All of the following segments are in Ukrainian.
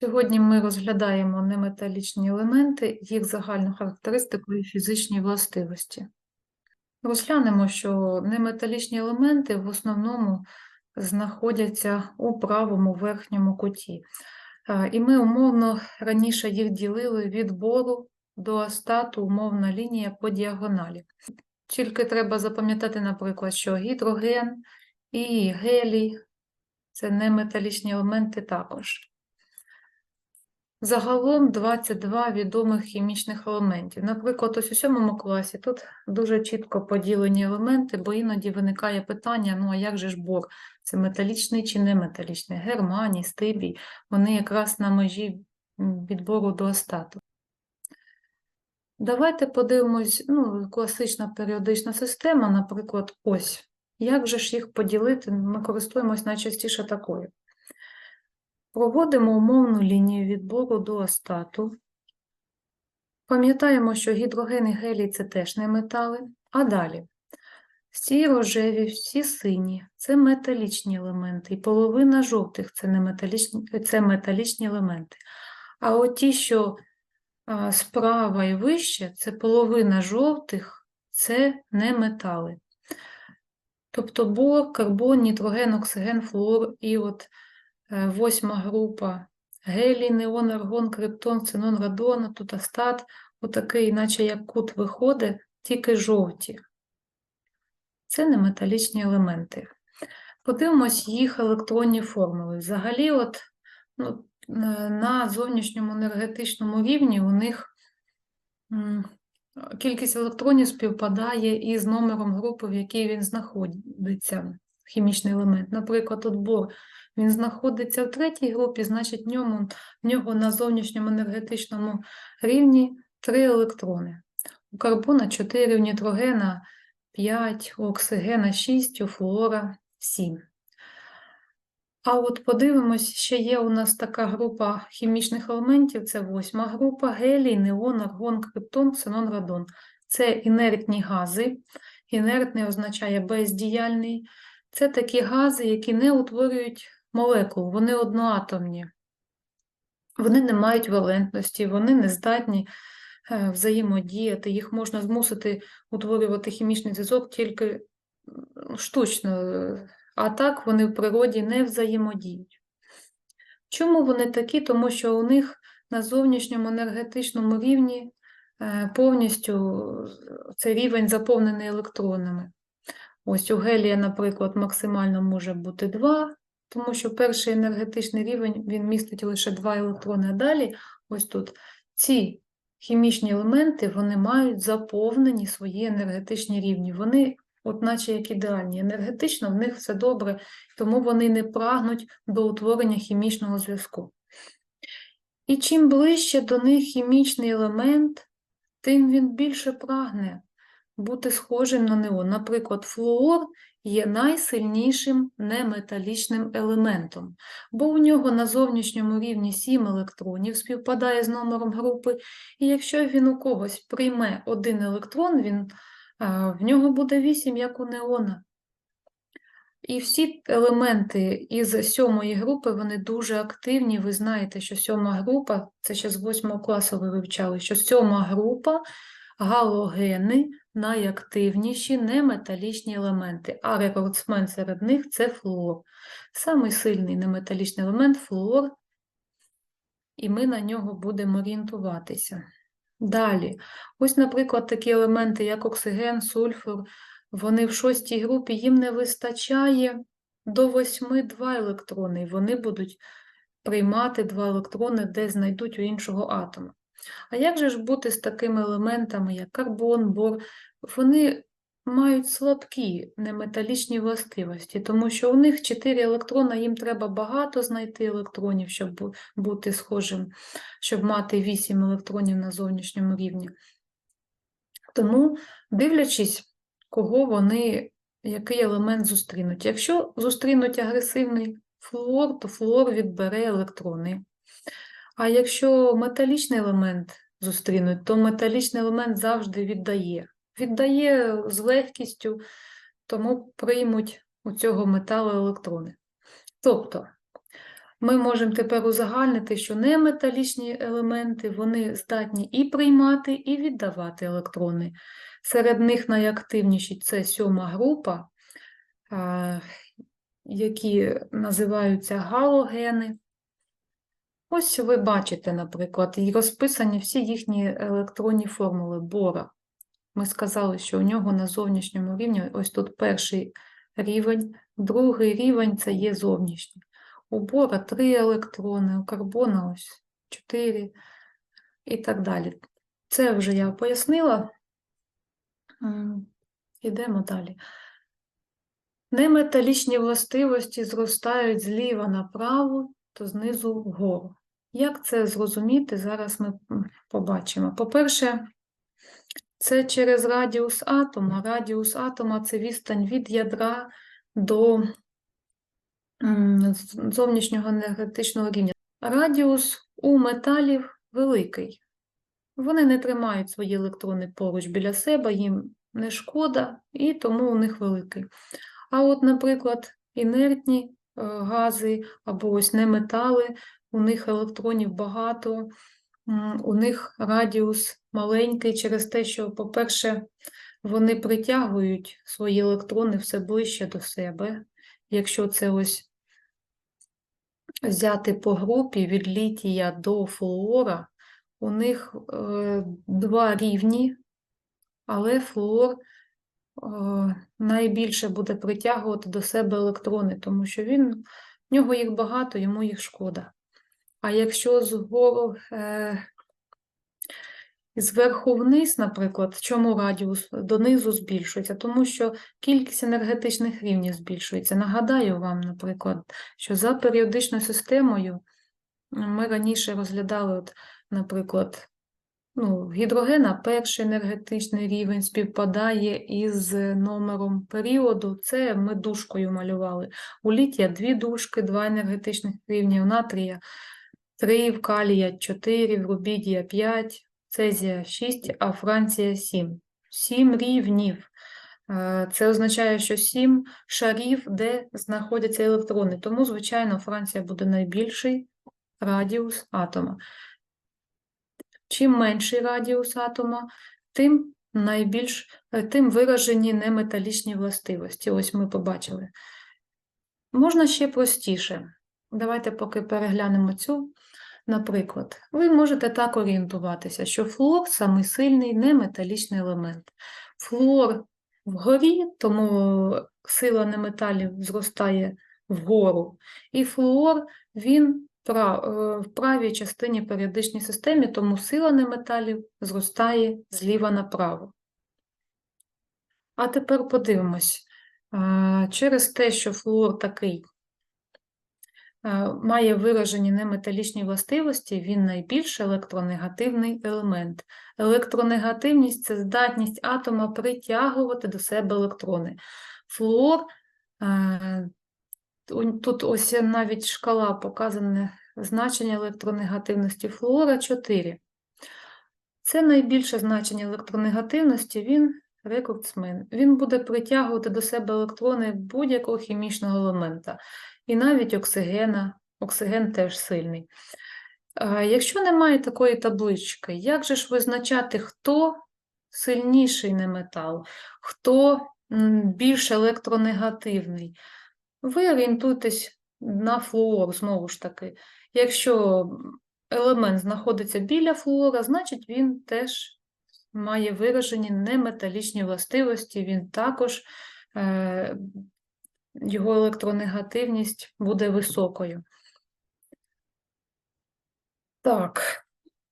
Сьогодні ми розглядаємо неметалічні елементи, їх загальну характеристику і фізичні властивості. Розглянемо, що неметалічні елементи в основному знаходяться у правому верхньому куті. Е, І ми умовно раніше їх ділили від бору до астату, умовна лінія по діагоналі. Тільки треба запам'ятати, наприклад, що гідроген і гелій це неметалічні елементи також. Загалом 22 відомих хімічних елементів. Наприклад, ось у сьомому класі тут дуже чітко поділені елементи, бо іноді виникає питання: ну а як же ж бор? Це металічний чи не металічний? Германій, стибій, вони якраз на межі відбору до астату. Давайте подивимось, ну, класична періодична система, наприклад, ось. Як же ж їх поділити? Ми користуємось найчастіше такою. Проводимо умовну лінію відбору до астату. Пам'ятаємо, що гідроген і гелій – це теж не метали. А далі. Всі рожеві, всі сині – це металічні елементи, і половина жовтих – це, не металічні, це металічні елементи. А от ті, що справа і вище, це половина жовтих – це не метали. Тобто бор, карбон, нітроген, оксиген, флуор і от Восьма група гелій, неон, аргон, криптон, цинон, радон, тут астат, отакий, наче як кут виходить, тільки жовті. Це не металічні елементи. Подивимось їх електронні формули. Взагалі, от, ну, на на зовнішньому енергетичному рівні у них кількість електронів співпадає із номером групи, в якій він знаходиться, хімічний елемент. Наприклад, тут бор він знаходиться в третій групі, значить, в, ньому, в нього на зовнішньому енергетичному рівні 3 електрони. У карбона 4, у нітрогена 5, у оксигена 6, у флуора 7. А от подивимось, ще є у нас така група хімічних елементів, це восьма група, гелій, неон, аргон, криптон, ксенон, радон. Це інертні гази. Інертний означає бездіяльний. Це такі гази, які не утворюють молекул, вони одноатомні, вони не мають валентності, вони не здатні е, взаємодіяти, їх можна змусити утворювати хімічний зв'язок тільки штучно, а так вони в природі не взаємодіють. Чому вони такі? Тому що у них на зовнішньому енергетичному рівні е, повністю цей рівень заповнений електронами. Ось у гелія, наприклад, максимально може бути 2, тому що перший енергетичний рівень він містить лише 2 електрони, а далі ось тут ці хімічні елементи вони мають заповнені свої енергетичні рівні. Вони, от наче як ідеальні, енергетично в них все добре, тому вони не прагнуть до утворення хімічного зв'язку. І чим ближче до них хімічний елемент, тим він більше прагне бути схожим на неон. Наприклад, флуор є найсильнішим неметалічним елементом, бо у нього на зовнішньому рівні 7 електронів співпадає з номером групи, і якщо він у когось прийме один електрон, він, в нього буде 8, як у неона. І всі елементи із сьомої групи, вони дуже активні. Ви знаєте, що сьома група, це ще з восьмого класу ви вивчали, що сьома група галогени найактивніші неметалічні елементи, а рекордсмен серед них це флуор. Самий сильний неметалічний елемент флуор, і ми на нього будемо орієнтуватися. Далі, ось, наприклад, такі елементи, як оксиген, сульфур, вони в шостій групі, їм не вистачає до 8 два електрони, і вони будуть приймати два електрони, де знайдуть у іншого атома. А як же ж бути з такими елементами, як карбон, бор? Вони мають слабкі неметалічні властивості, тому що у них 4 електрона, їм треба багато знайти електронів, щоб бути схожим, щоб мати 8 електронів на зовнішньому рівні. Тому, дивлячись, кого вони, який елемент зустрінуть. Якщо зустрінуть агресивний флуор, то флуор відбере електрони. А якщо металічний елемент зустрінуть, то металічний елемент завжди віддає. Віддає з легкістю, тому приймуть у цього металу електрони. Тобто, Ми можемо тепер узагальнити, що неметалічні елементи вони здатні і приймати, і віддавати електрони. Серед них найактивніші це сьома група, які називаються галогени. Ось ви бачите, наприклад, і розписані всі їхні електронні формули бора. Ми сказали, що у нього на зовнішньому рівні ось тут перший рівень, другий рівень це є зовнішній. У бора три електрони, у карбона ось 4 і так далі. Це вже я пояснила. М, Ідемо далі. Неметалічні властивості зростають зліва направо, то знизу вгору. Як це зрозуміти, зараз ми побачимо. По-перше, це через радіус атома. Радіус атома це відстань від ядра до зовнішнього енергетичного рівня. Радіус у металів великий. Вони не тримають свої електрони поруч біля себе, їм не шкода, і тому у них великий. А от, наприклад, інертні е, гази або ось неметали, у них електронів багато, у них радіус маленький через те, що, по-перше, вони притягують свої електрони все ближче до себе. Якщо це ось взяти по групі від літія до флуора, у них е, два рівні, але флуор е, найбільше буде притягувати до себе електрони, тому що він, в нього їх багато, йому їх шкода. А якщо згору, е, зверху вниз, наприклад, чому радіус донизу збільшується? Тому що кількість енергетичних рівнів збільшується. Нагадаю вам, наприклад, що за періодичною системою ми раніше розглядали, от, наприклад, ну, гідрогена перший енергетичний рівень співпадає із номером періоду. Це ми дужкою малювали. У літія дві дужки, два енергетичних рівня, натрія три, в калія 4, в рубідія 5, цезія 6, а Франція 7. 7 рівнів. Е, Це означає, що 7 шарів, де знаходяться електрони. Тому, звичайно, Франція буде найбільший радіус атома. Чим менший радіус атома, тим найбільш е, тим виражені неметалічні властивості. Ось ми побачили. Можна ще простіше. Давайте поки переглянемо цю. Наприклад, ви можете так орієнтуватися, що флуор самий сильний неметалічний елемент. Флуор вгорі, тому сила неметалів зростає вгору. І флуор він е, в правій частині періодичній системі, тому сила неметалів зростає зліва направо. А тепер подивимось. Е, Через те, що флуор такий має виражені неметалічні властивості, він найбільш електронегативний елемент. Електронегативність це здатність атома притягувати до себе електрони. Флуор, е, тут ось навіть шкала показане значення електронегативності флуора 4. Це найбільше значення електронегативності, він рекордсмен. Він буде притягувати до себе електрони будь-якого хімічного елемента, і навіть оксигена. Оксиген теж сильний. Якщо немає такої таблички, як же ж визначати, хто сильніший неметал, хто більш електронегативний? Ви орієнтуйтесь на флуор, знову ж таки. Якщо елемент знаходиться біля флуора, значить він теж має виражені неметалічні властивості, він також, е, його електронегативність буде високою. Так,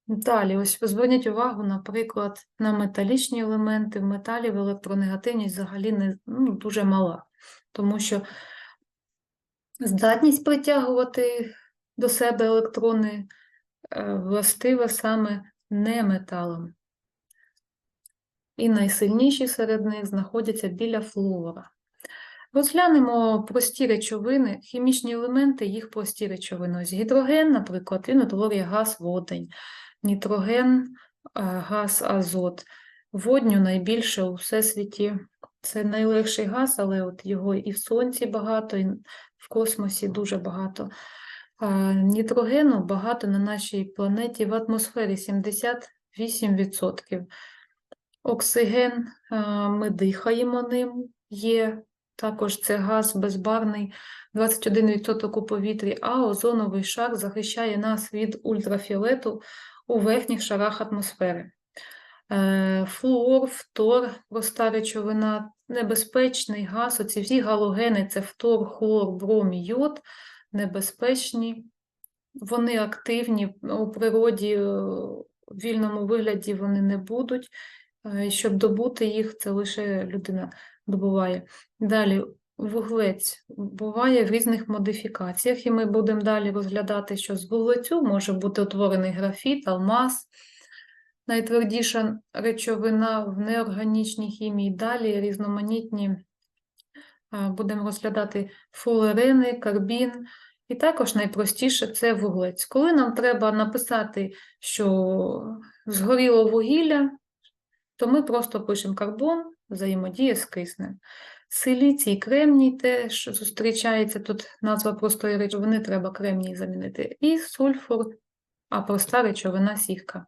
далі, ось зверніть увагу, наприклад, на металічні елементи. В металів електронегативність взагалі не, ну, дуже мала, тому що здатність притягувати до себе електрони е, властива саме неметалам. І найсильніші серед них знаходяться біля флуора. Розглянемо прості речовини, хімічні елементи, їх прості речовини. Ось гідроген, наприклад, він утворює газ водень, нітроген, е, газ азот. Водню найбільше у всесвіті. Це найлегший газ, але от його і в сонці багато, і в космосі дуже багато. А, Нітрогену багато на нашій планеті в атмосфері 78%. Оксиген, ми дихаємо ним, є також це газ безбарний, 21% у повітрі, а озоновий шар захищає нас від ультрафіолету у верхніх шарах атмосфери. Е, Флуор, фтор, проста речовина, небезпечний газ, оці всі галогени це фтор, хлор, бром, йод, небезпечні. Вони активні у природі, е, в вільному вигляді вони не будуть. Е, Щоб добути їх, це лише людина добуває. Далі, вуглець буває в різних модифікаціях, і ми будемо далі розглядати, що з вуглецю може бути утворений графіт, алмаз, найтвердіша речовина в неорганічній хімії. Далі різноманітні будемо розглядати фулерени, карбін. І також найпростіше це вуглець. Коли нам треба написати, що згоріло вугілля, то ми просто пишемо карбон, взаємодія з киснем. Силіцій кремній теж зустрічається, тут назва простої речовини, треба кремній замінити. І сульфур, а проста речовина сірка.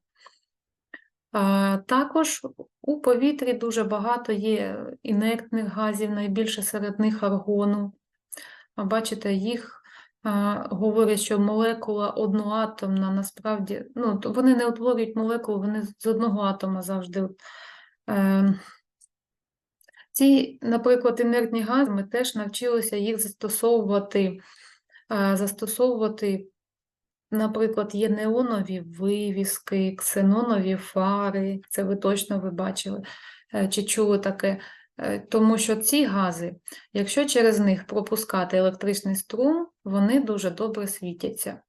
Також у повітрі дуже багато є інертних газів, найбільше серед них аргону. Бачите, їх говорять, що молекула одноатомна, насправді, ну, вони не утворюють молекулу, вони з одного атома завжди. Е, ці, наприклад, інертні гази, ми теж навчилися їх застосовувати, застосовувати, наприклад, є неонові вивіски, ксенонові фари, це ви точно ви бачили е, чи чули таке. Е, Тому що ці гази, якщо через них пропускати електричний струм, вони дуже добре світяться.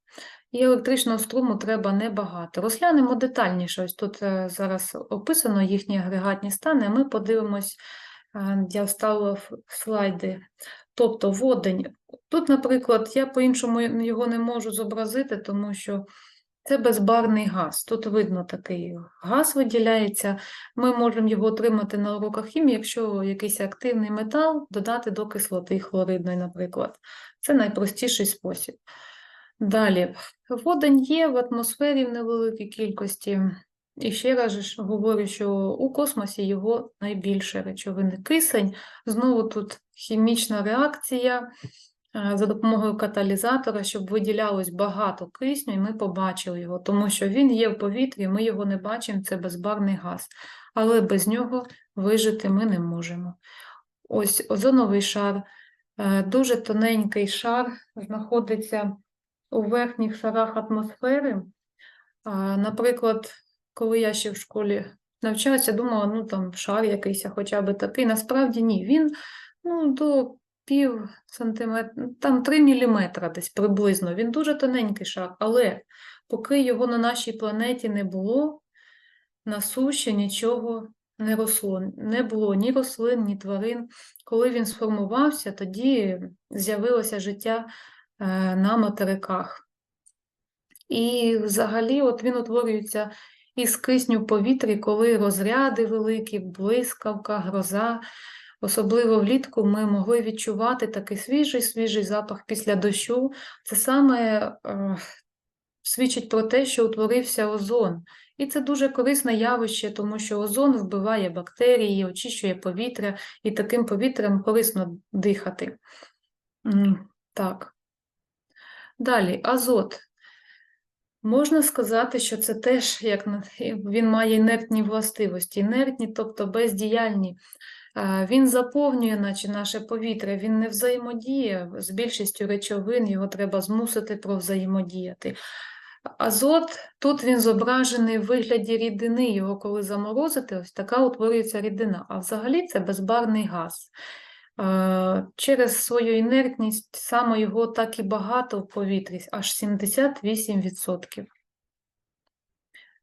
І електричного струму треба небагато. Розглянемо детальніше. Ось тут е, зараз описано їхні агрегатні стани, ми подивимось, е, я вставила слайди. Тобто водень. Тут, наприклад, я по-іншому його не можу зобразити, тому що це безбарний газ. Тут видно такий газ виділяється. Ми можемо його отримати на уроках хімії, якщо якийсь активний метал додати до кислоти хлоридної, наприклад. Це найпростіший спосіб. Далі, водень є в атмосфері в невеликій кількості. І ще раз ж говорю, що у космосі його найбільше речовини. Кисень, знову тут хімічна реакція е, за допомогою каталізатора, щоб виділялось багато кисню, і ми побачили його, тому що він є в повітрі, ми його не бачимо, це безбарний газ. Але без нього вижити ми не можемо. Ось озоновий шар, е, дуже тоненький шар, знаходиться у верхніх шарах атмосфери. Наприклад, коли я ще в школі навчалася, думала, ну там шар якийсь, хоча б такий. Насправді ні, він ну, до пів сантиметра, там 3 міліметра десь приблизно. Він дуже тоненький шар, але поки його на нашій планеті не було, на суші нічого не росло. Не було ні рослин, ні тварин. Коли він сформувався, тоді з'явилося життя е, на материках. І взагалі от він утворюється із кисню в повітрі, коли розряди великі, блискавка, гроза. Особливо влітку ми могли відчувати такий свіжий, свіжий запах після дощу. Це саме е, свідчить про те, що утворився озон. І це дуже корисне явище, тому що озон вбиває бактерії, очищує повітря, і таким повітрям корисно дихати. Так. Далі, азот. Можна сказати, що це теж як він має інертні властивості. Інертні, тобто бездіяльні. Він заповнює, наче наше повітря, він не взаємодіє з більшістю речовин, його треба змусити провзаємодіяти. Азот, тут він зображений в вигляді рідини, його коли заморозити, ось така утворюється рідина. А взагалі це безбарний газ. Через свою інертність саме його так і багато в повітрі, аж 78%.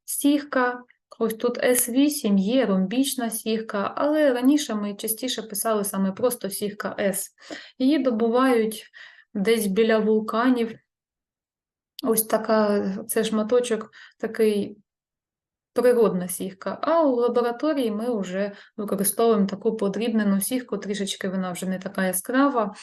Сігка, ось тут С8 є ромбічна сігка, але раніше ми частіше писали саме просто сігка С. Її добувають десь біля вулканів. Ось така, це шматочок такий природна сігка. А у лабораторії ми вже використовуємо таку подрібнену сігку, трішечки вона вже не така яскрава.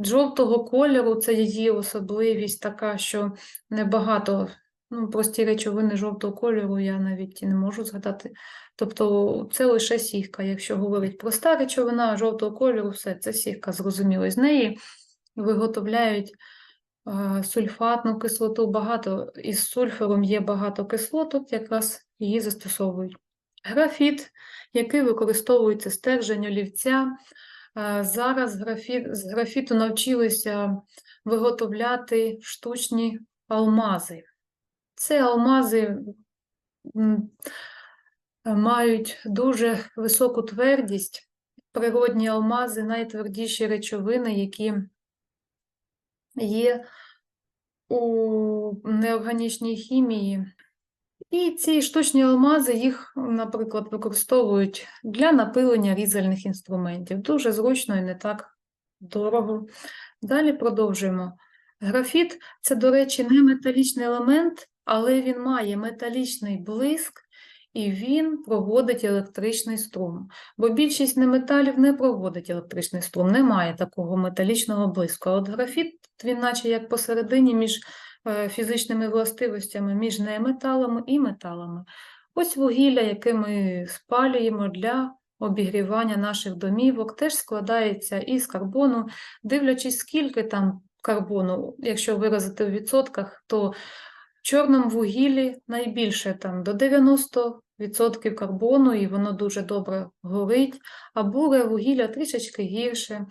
Жовтого кольору це її особливість така, що небагато, ну, прості речовини жовтого кольору я навіть і не можу згадати. Тобто це лише сіка. Якщо говорить проста речовина жовтого кольору, все, це сіка, зрозуміло. З неї виготовляють сульфатну кислоту, багато із сульфуром є багато кислоток, якраз її застосовують. Графіт, який використовується стержень олівця. Е, Зараз з графіту навчилися виготовляти штучні алмази. Це алмази мають дуже високу твердість. Природні алмази найтвердіші речовини, які є у неорганічній хімії. І ці штучні алмази їх, наприклад, використовують для напилення різальних інструментів. Дуже зручно і не так дорого. Далі продовжуємо. Графіт це, до речі, не металічний елемент, але він має металічний блиск і він проводить електричний струм. Бо більшість неметалів не проводить електричний струм, немає такого металічного блиску. А от графіт, він наче як посередині між е, фізичними властивостями, між неметалами і металами. Ось вугілля, яке ми спалюємо для обігрівання наших домівок, теж складається із карбону, дивлячись, скільки там карбону, якщо виразити в відсотках, то в чорному вугіллі найбільше там до 90% карбону, і воно дуже добре горить, а буре вугілля трішечки гірше.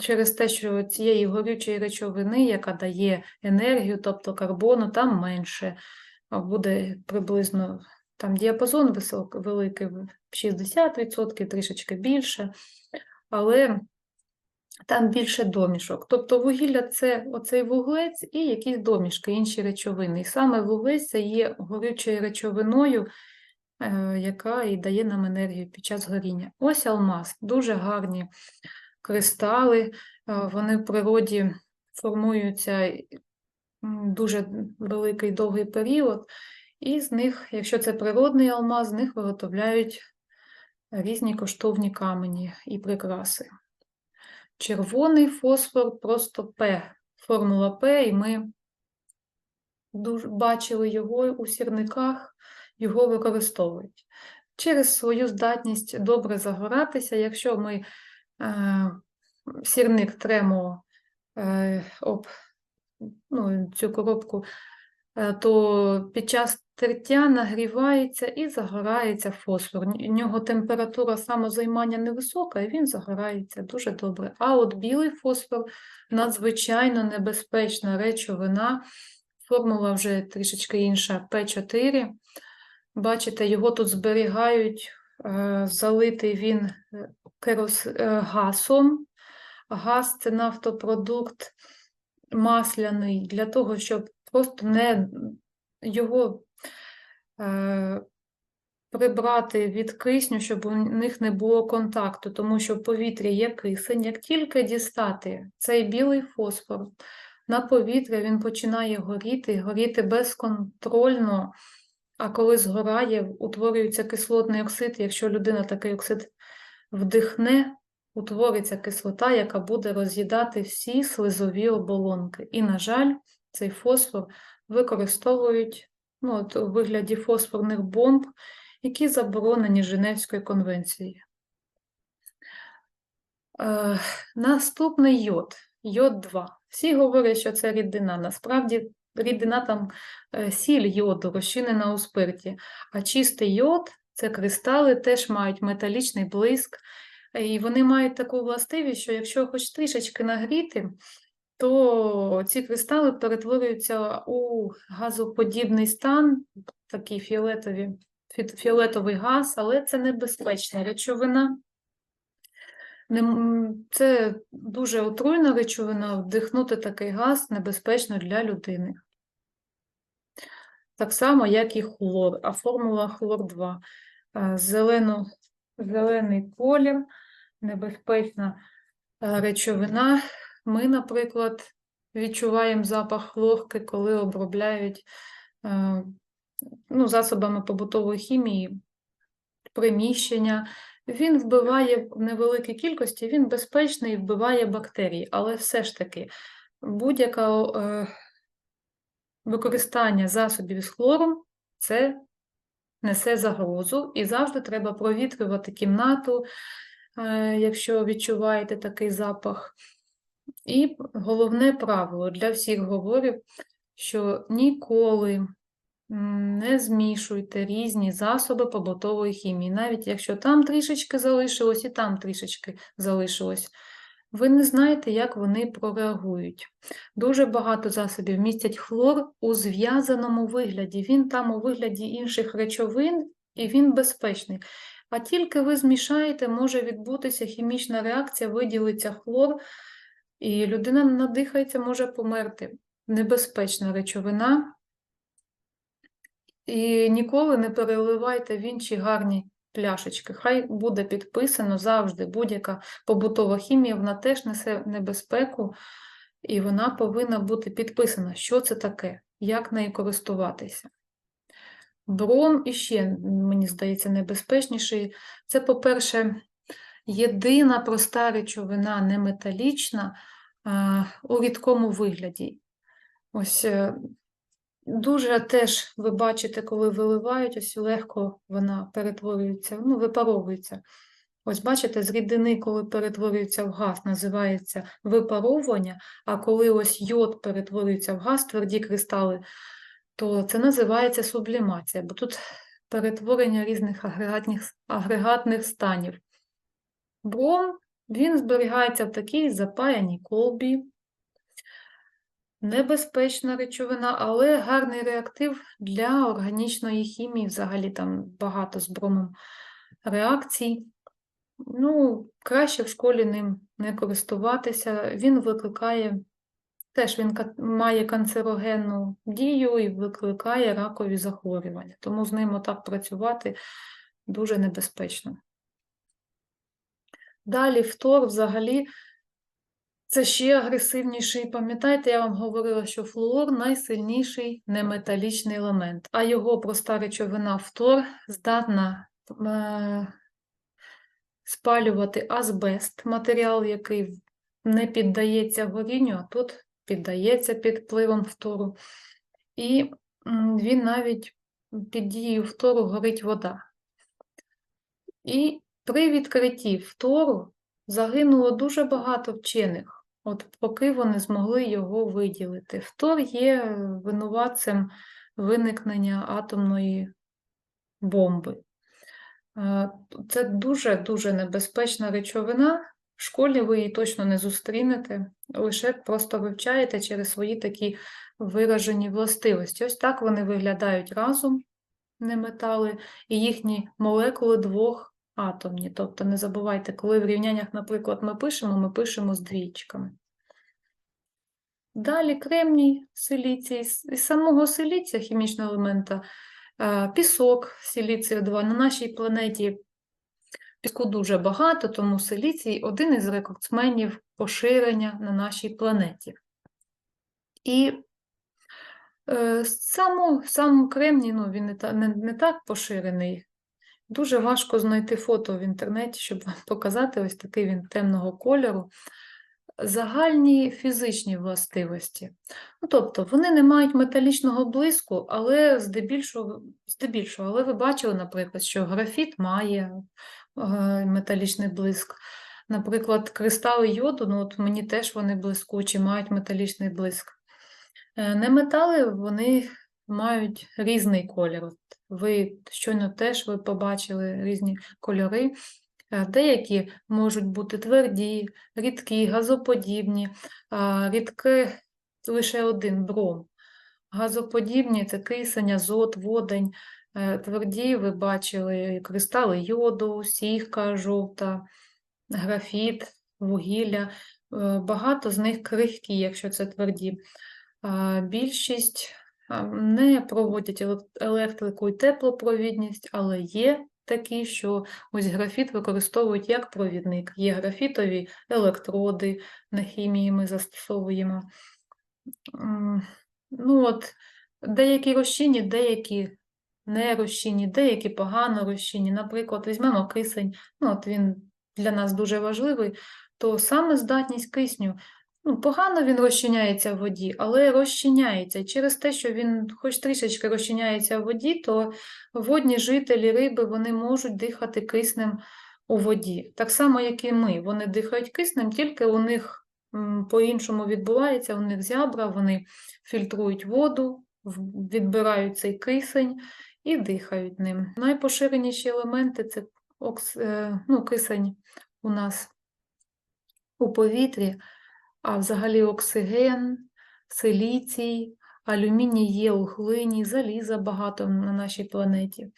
Через те, що цієї горючої речовини, яка дає енергію, тобто карбону, там менше, буде приблизно там діапазон висок, великий, в 60%, трішечки більше, але там більше домішок. Тобто вугілля це оцей вуглець і якісь домішки, інші речовини. І саме вуглець це є горючою речовиною, яка і дає нам енергію під час горіння. Ось алмаз, дуже гарні кристали, е, вони в природі формуються дуже великий довгий період, і з них, якщо це природний алмаз, з них виготовляють різні коштовні камені і прикраси. Червоний фосфор просто П, формула П, і ми дуже бачили його у сірниках, його використовують. Через свою здатність добре загоратися, якщо ми е, сірник тремо е, об ну, цю коробку, е, то під час тертя нагрівається і загорається фосфор. У нього температура самозаймання невисока, і він загорається дуже добре. А от білий фосфор надзвичайно небезпечна речовина. Формула вже трішечки інша П4. Бачите, його тут зберігають, е, залитий він е, керос... е, газом. Газ це нафтопродукт масляний для того, щоб просто не його е, прибрати від кисню, щоб у них не було контакту, тому що в повітрі є кисень. Як тільки дістати цей білий фосфор на повітря, він починає горіти, горіти безконтрольно, а коли згорає, утворюється кислотний оксид. Якщо людина такий оксид вдихне, утвориться кислота, яка буде роз'їдати всі слизові оболонки. І, на жаль, цей фосфор використовують ну, от, у вигляді фосфорних бомб, які заборонені Женевською конвенцією. Е, наступний йод, йод 2. Всі говорять, що це рідина. Насправді рідина там е, сіль йоду, розчинена у спирті, а чистий йод це кристали, теж мають металічний блиск, і вони мають таку властивість, що якщо хоч трішечки нагріти, то ці кристали перетворюються у газоподібний стан, такий фіолетові, фі- фіолетовий газ, але це небезпечна речовина. Це дуже отруйна речовина, вдихнути такий газ небезпечно для людини. Так само, як і хлор, а формула хлор 2. Е, Зелено, зелений колір, небезпечна е, речовина. Ми, наприклад, відчуваємо запах хлорки, коли обробляють е, ну, засобами побутової хімії приміщення, Він вбиває в невеликій кількості, він безпечний і вбиває бактерії, але все ж таки будь-яке е, використання засобів з хлором це несе загрозу, і завжди треба провітрювати кімнату, е, якщо відчуваєте такий запах. І головне правило для всіх говорю, що ніколи не змішуйте різні засоби побутової хімії, навіть якщо там трішечки залишилось і там трішечки залишилось. Ви не знаєте, як вони прореагують. Дуже багато засобів містять хлор у зв'язаному вигляді. Він там у вигляді інших речовин і він безпечний. А тільки ви змішаєте, може відбутися хімічна реакція, виділиться хлор, і людина надихається, може померти. Небезпечна речовина. І ніколи не переливайте в інші гарні пляшечки. Хай буде підписано завжди будь-яка побутова хімія, вона теж несе небезпеку, і вона повинна бути підписана, що це таке, як нею користуватися. Бром іще, мені здається, небезпечніший. Це, по-перше, єдина проста речовина, неметалічна, у рідкому вигляді. Ось е, Дуже теж ви бачите, коли виливають, ось легко вона перетворюється, ну, випаровується. Ось бачите, з рідини, коли перетворюється в газ, називається випаровування, а коли ось йод перетворюється в газ, тверді кристали, то це називається сублімація, бо тут перетворення різних агрегатних, агрегатних станів. Бром, він зберігається в такій запаяній колбі, Небезпечна речовина, але гарний реактив для органічної хімії. Взагалі там багато з бромом реакцій. Ну, краще в школі ним не користуватися. Він викликає, теж він має канцерогенну дію і викликає ракові захворювання. Тому з ним отак працювати дуже небезпечно. Далі фтор взагалі це ще агресивніший. Пам'ятаєте, я вам говорила, що флуор найсильніший неметалічний елемент, а його проста речовина фтор здатна е, спалювати азбест, матеріал, який не піддається горінню, а тут піддається під впливом фтору. І він навіть під дією фтору горить вода. І при відкритті фтору загинуло дуже багато вчених. От поки вони змогли його виділити. Фтор є винуватцем виникнення атомної бомби. Е, Це дуже-дуже небезпечна речовина. В школі ви її точно не зустрінете, лише просто вивчаєте через свої такі виражені властивості. Ось так вони виглядають разом, неметали, і їхні молекули двох атомні. Тобто не забувайте, коли в рівняннях, наприклад, ми пишемо, ми пишемо з двічками. Далі кремній, силіцій, із самого силіція хімічного елемента, е, пісок, силіцію 2. На нашій планеті піску дуже багато, тому силіцій один із рекордсменів поширення на нашій планеті. І е, само, сам кремній, ну, він не, не, не так поширений. Дуже важко знайти фото в інтернеті, щоб вам показати ось такий він темного кольору. Загальні фізичні властивості. Ну, тобто вони не мають металічного блиску, але здебільшого, здебільшого, але ви бачили, наприклад, що графіт має е, металічний блиск. Наприклад, кристали йоду, ну от мені теж вони блискучі, мають металічний блиск. Е, Неметали вони мають різний колір. Ви щойно теж ви побачили різні кольори. Е, Деякі можуть бути тверді, рідкі, газоподібні, рідке лише один бром. Газоподібні це кисень, азот, водень. Е, Тверді ви бачили кристали йоду, сіхка жовта, графіт, вугілля. Е, Багато з них крихкі, якщо це тверді. Більшість не проводять електрику і теплопровідність, але є такі, що ось графіт використовують як провідник. Є графітові електроди на хімії ми застосовуємо. Ну от, деякі розчинні, деякі не деякі погано розчинні. Наприклад, візьмемо кисень, ну от він для нас дуже важливий, то саме здатність кисню. Ну, погано він розчиняється в воді, але розчиняється. Через те, що він хоч трішечки розчиняється в воді, то водні жителі риби вони можуть дихати киснем у воді. Так само, як і ми. Вони дихають киснем, тільки у них по-іншому відбувається, у них зябра, вони фільтрують воду, відбирають цей кисень і дихають ним. Найпоширеніші елементи це окс... е, ну, кисень у нас у повітрі, а взагалі оксиген, силіцій, алюміній є у глині, заліза багато на нашій планеті.